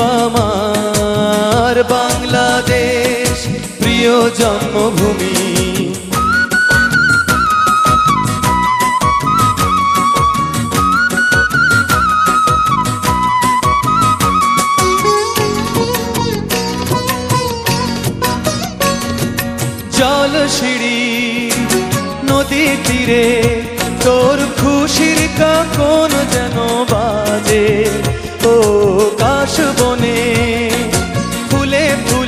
আমার বাংলাদেশ প্রিয় জন্মভূমি। জল সিঁড়ি নদী তীরে তোর খুশির কাকন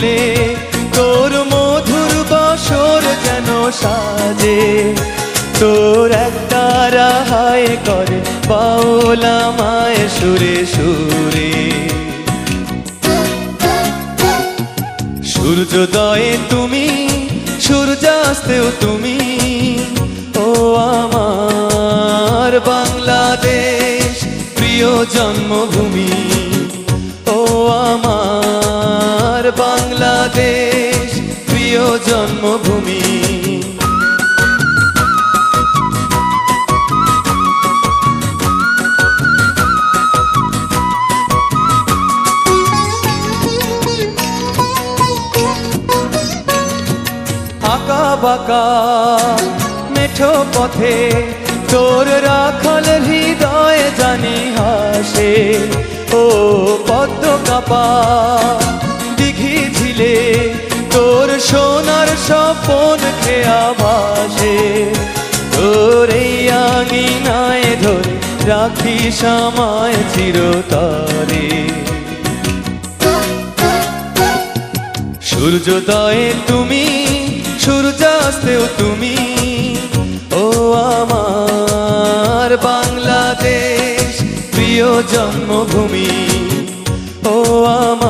ফুলে তোর মধুর বাসর যেন সাজে। তোর একটা রাহায় করে পাওলা মায় সুরে সুরে। সূর্যোদয়ে তুমি, সূর্যাস্তেও তুমি, ও আমার বাংলাদেশ প্রিয় জন্মভূমি। বাংলাদেশ, প্রিয় জন্মভূমি। আঁকা বাঁকা মেঠো পথে তোর রাখাল হৃদয় জানি হাসে। ও পদ্ম কাপা দিঘি ঝিলে তোর সোনার স্বপন খেয়া তোর এই আঙিনায় ধরে রাখি সময় চিরতরে। সূর্যোদয়ে তুমি, সূর্যাস্তেও তুমি। ও আমার বাংলাদেশ, প্রিয় জন্মভূমি। ও আমার